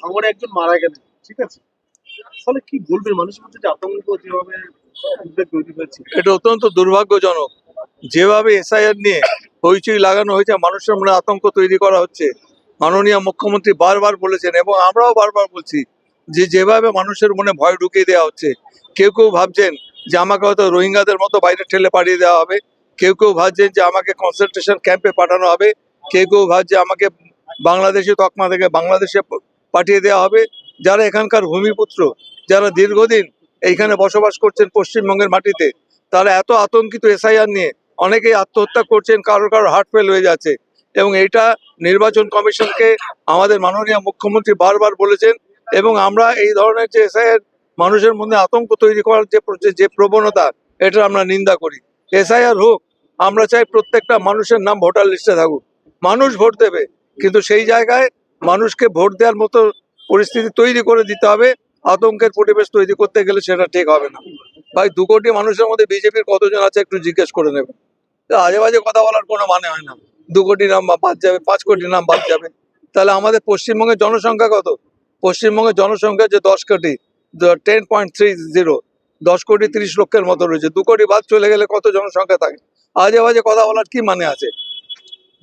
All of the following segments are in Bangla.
ভাঙড়ে একজন মারা গেলেন, ঠিক আছে? তাহলে কি বলবেন? মানুষের মধ্যে যে আতঙ্ক যেভাবে তৈরি হয়েছে। এটা অত্যন্ত দুর্ভাগ্যজনক। যেভাবে এসআইআর নিয়ে হইচই লাগানো হয়েছে, মানুষের মনে আতঙ্ক তৈরি করা হচ্ছে। মাননীয় মুখ্যমন্ত্রী বারবার বলেছেন এবং আমরাও বারবার বলছি যে যেভাবে মানুষের মনে ভয় ঢুকিয়ে দেওয়া হচ্ছে, কেউ কেউ ভাবছেন যে আমাকে হয়তো রোহিঙ্গাদের মতো বাইরে ঠেলে পাঠিয়ে দেওয়া হবে। কেউ কেউ ভাবছেন যে আমাকে কনসেন্ট্রেশন ক্যাম্পে পাঠানো হবে। কেউ কেউ ভাবছে আমাকে বাংলাদেশি তকমা থেকে বাংলাদেশে পাঠিয়ে দেওয়া হবে। যারা এখানকার ভূমিপুত্র, যারা দীর্ঘদিন এইখানে বসবাস করছেন পশ্চিমবঙ্গের মাটিতে, তারা এত আতঙ্কিত এসআইআর নিয়ে অনেকেই আত্মহত্যা করছেন, কারোর কারোর হার্ট ফেল হয়ে যাচ্ছে। এবং এটা নির্বাচন কমিশনকে আমাদের মাননীয় মুখ্যমন্ত্রী বারবার বলেছেন এবং আমরা এই ধরনের যে এসআইআর মানুষের মধ্যে আতঙ্ক তৈরি করার যে যে প্রবণতা এটা আমরা নিন্দা করি। এসআইআর হোক, আমরা চাই প্রত্যেকটা মানুষের নাম ভোটার লিস্টে থাকুক। মানুষ ভোট দেবে, কিন্তু সেই জায়গায় মানুষকে ভোট দেওয়ার মতো পরিস্থিতি তৈরি করে দিতে হবে, আতঙ্কের পরিবেশ তৈরি করতে গেলে সেটা ঠিক হবে না। ভাই, দু কোটি মানুষের মধ্যে বিজেপির কতজন আছে একটু জিজ্ঞেস করে নেবেন। তা আজে বাজে কথা বলার কোনো মানে হয় না। দু কোটি নাম বাদ যাবে, পাঁচ কোটি নাম বাদ যাবে। তাহলে আমাদের পশ্চিমবঙ্গের জনসংখ্যা কত? পশ্চিমবঙ্গের জনসংখ্যা যে দশ কোটি টেন পয়েন্ট থ্রি জিরো দশ কোটি তিরিশ লক্ষের মতো রয়েছে। দু কোটি বাদ চলে গেলে কত জনসংখ্যা থাকে? আজে বাজে কথা বলার কি মানে আছে?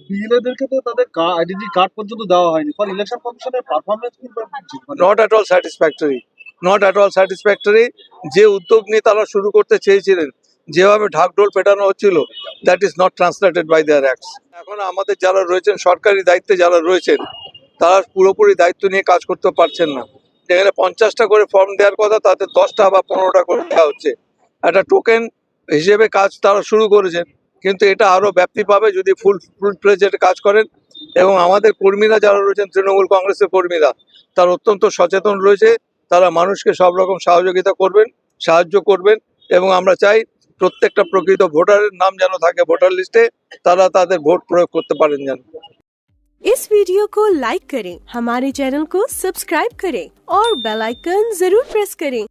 বিএলএদেরকে তো তাদের আইডেন্টি কার্ড পর্যন্ত দেওয়া হয়নি। ফলে ইলেকশন কমিশনের পারফরমেন্স মানে not at all satisfactory not at all satisfactory যে উদ্যোগ নিয়ে তারা শুরু করতে চেয়েছিলেন, যেভাবে ঢাকঢোল পেটানো হচ্ছিল that is not translated by their acts এখন আমাদের যারা রয়েছেন, সরকারি দায়িত্বে যারা রয়েছেন, তারা পুরোপুরি দায়িত্ব নিয়ে কাজ করতে পারছেন না। যেখানে পঞ্চাশটা করে ফর্ম দেওয়ার কথা, তাতে দশটা বা পনেরোটা করে দেওয়া হচ্ছে। একটা টোকেন হিসেবে কাজ তারা শুরু করেছেন। কিন্তু এটা আরো ব্যাপ্তি পাবে যদি ফুল ফুল প্লেজেড কাজ করেন এবং আমাদের কর্মীরা যারা রয়েছেন তৃণমূল কংগ্রেসের কর্মীরা তার অত্যন্ত সচেতন রয়েছে তারা মানুষকে সব রকম সহযোগিতা করবেন সাহায্য করবেন এবং আমরা চাই প্রত্যেকটা প্রকৃত ভোটারের নাম যেন থাকে ভোটার লিস্টে তারা তাদের ভোট প্রয়োগ করতে পারেন যেন इस वीडियो को लाइक करें हमारे चैनल को सब्सक्राइब करें और बेल आइकन जरूर प्रेस करें